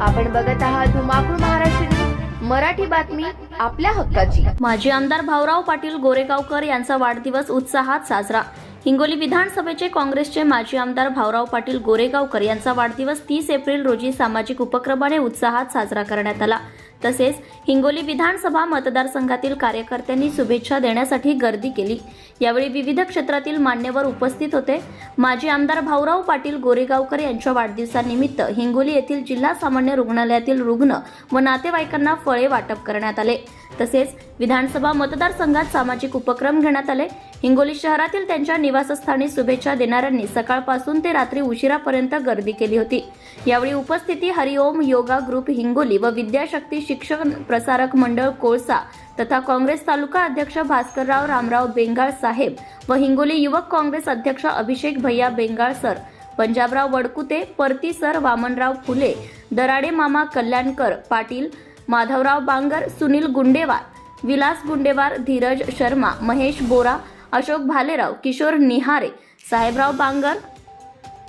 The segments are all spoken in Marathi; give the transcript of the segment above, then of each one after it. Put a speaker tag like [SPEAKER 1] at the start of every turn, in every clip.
[SPEAKER 1] आपण बघत आहात धुमाकूळ महाराष्ट्र मराठी बातमी आपल्या हक्काची.
[SPEAKER 2] माजी आमदार भाऊराव पाटील गोरेगावकर यांचा वाढदिवस उत्साहात साजरा. हिंगोली विधानसभेचे काँग्रेसचे माजी आमदार भाऊराव पाटील गोरेगावकर यांचा वाढदिवस तीस एप्रिल रोजी सामाजिक उपक्रमाने उत्साहात साजरा करण्यात आला. तसेच हिंगोली विधानसभा मतदारसंघातील कार्यकर्त्यांनी शुभेच्छा देण्यासाठी गर्दी केली. यावेळी विविध क्षेत्रातील मान्यवर उपस्थित होते. माजी आमदार भाऊराव पाटील गोरेगावकर यांच्या वाढदिवसानिमित्त हिंगोली येथील जिल्हा सामान्य रुग्णालयातील रुग्ण व नातेवाईकांना फळे वाटप करण्यात आले. तसेच विधानसभा मतदारसंघात सामाजिक उपक्रम घेण्यात आले. हिंगोली शहरातील त्यांच्या निवासस्थानी शुभेच्छा देणाऱ्यांनी सकाळपासून ते रात्री उशिरापर्यंत गर्दी केली होती. यावेळी उपस्थिती हरिओम योगा ग्रुप हिंगोली व विद्याशक्ती शिक्षण प्रसारक मंडळ कोळसा तथा काँग्रेस तालुका अध्यक्ष भास्करराव रामराव बेंगाळ साहेब व हिंगोली युवक काँग्रेस अध्यक्ष अभिषेक भैया बेंगाळ सर पंजाबराव वडकुते परती सर वामनराव फुले दराडे मामा कल्याणकर पाटील माधवराव बांगर सुनील गुंडेवार विलास गुंडेवार धीरज शर्मा महेश बोरा अशोक भालेराव किशोर निहारे साहेबराव बांगर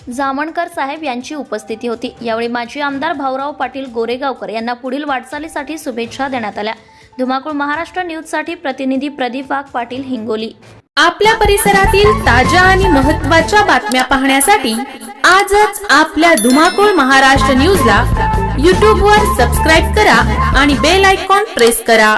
[SPEAKER 2] जामणकर साहेब यांची उपस्थिती होती. यावेळी माजी आमदार भाऊराव पाटील गोरेगावकर यांना पुढील वाटचालीसाठी शुभेच्छा देण्यात आल्या. धुमाकूळ महाराष्ट्र न्यूजसाठी प्रतिनिधी प्रदीप वाघ पाटील हिंगोली.
[SPEAKER 3] आपल्या परिसरातील ताज्या आणि महत्त्वाच्या बातम्या पाहण्यासाठी आजच आपल्या धुमाकूळ महाराष्ट्र न्यूजला यूट्यूबवर सबस्क्राईब करा आणि बेल आयकॉन प्रेस करा.